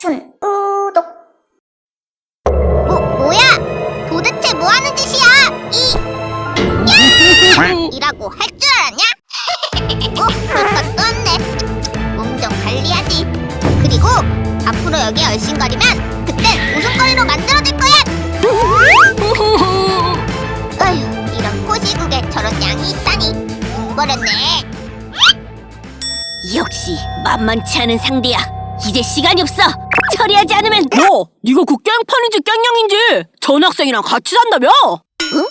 춘 우독 뭐, 뭐야? 도대체 뭐 하는 짓이야? 이, 야! 이라고 할 줄 알았냐? 어, 그것도 떴네. 몸 좀 관리하지. 그리고 앞으로 여기 얼씬거리면 그땐 웃음거리로 만들어줄 거야. 어휴, 이런 코시국에 저런 양이 있다니. 웅버렸네. 역시 만만치 않은 상대야. 이제 시간이 없어. 처리하지 않으면 뭐? 네가 그 깽판인지 깽냥인지 전 학생이랑 같이 산다며? 무,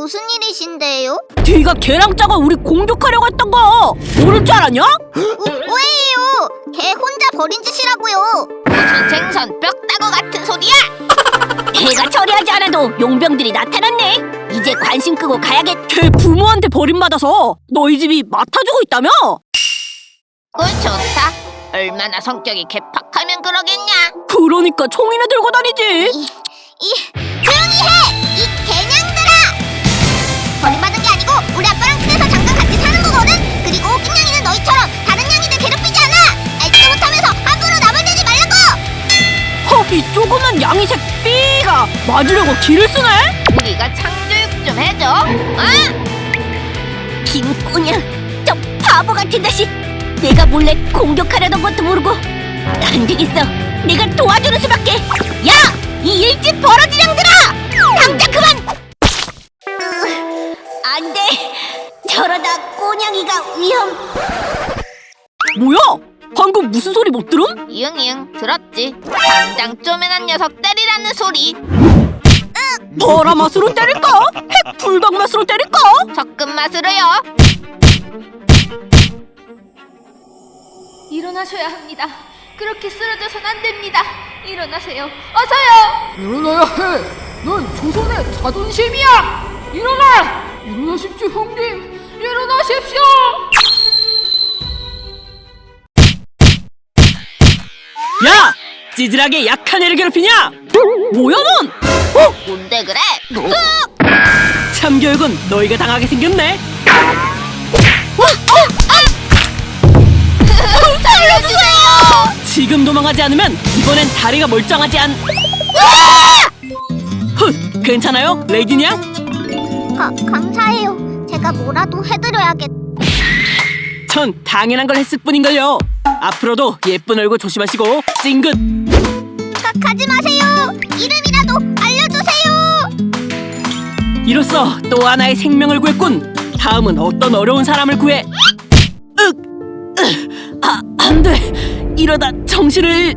무슨 일이신데요? 네가 걔랑 짜가 우리 공격하려고 했던 거 모를 줄 알았냐? 우, 왜요? 걔 혼자 버린 짓이라고요. 무슨 생선 뼈다구 같은 소리야? 걔가 처리하지 않아도 용병들이 나타났네. 이제 관심 끄고 가야겠. 걔 부모한테 버림받아서 너희 집이 맡아주고 있다며? 꿀 좋다. 얼마나 성격이 개팍 하면 그러겠냐? 그러니까 총이나 들고 다니지 이, 이 조용히 해! 이 개냥들아! 버림받은 게 아니고 우리 아빠랑 친해서 잠깐 같이 사는 거거든. 그리고 낑냥이는 너희처럼 다른 냥이들 괴롭히지 않아. 알지도 못하면서 함부로 나발대지 말라고. 헉, 이 조그만 양이색 삐가 맞으려고 길을 쓰네? 우리가 창조육 좀 해줘. 어? 김꼬냥, 저 바보 같은 자식. 내가 몰래 공격하려던 것도 모르고 안 되겠어. 내가 도와주는 수밖에. 야, 이 일집 버러지 양들아! 당장 그만! 으, 안 돼. 저러다 꼬냥이가 위험. 뭐야? 방금 무슨 소리 못 들음? 이응이응 들었지. 당장 쪼매난 녀석 때리라는 소리. 버라 맛으로 때릴까? 핵 불닭 맛으로 때릴까? 적금 맛으로요. 일어나셔야 합니다. 그렇게 쓰러져선 안 됩니다. 일어나세요. 어서요. 일어나야 해. 넌 조선의 자존심이야. 일어나. 일어나십시오, 형님. 일어나십시오. 야! 찌질하게 약한 애를 괴롭히냐? 뭐야 넌? 뭔데 그래? 참교육은 너희가 당하게 생겼네 지금 도망하지 않으면 이번엔 다리가 멀쩡하지 않... 훗! 괜찮아요? 레이디 냥? 가, 감사해요. 제가 뭐라도 해드려야겠. 전 당연한 걸 했을 뿐인걸요 앞으로도 예쁜 얼굴 조심하시고 찡긋 가, 가지 마세요. 이름이라도 알려주세요. 이로써 또 하나의 생명을 구했군 다음은 어떤 어려운 사람을 구해 윽! 으! 아, 안돼 이러다 정신을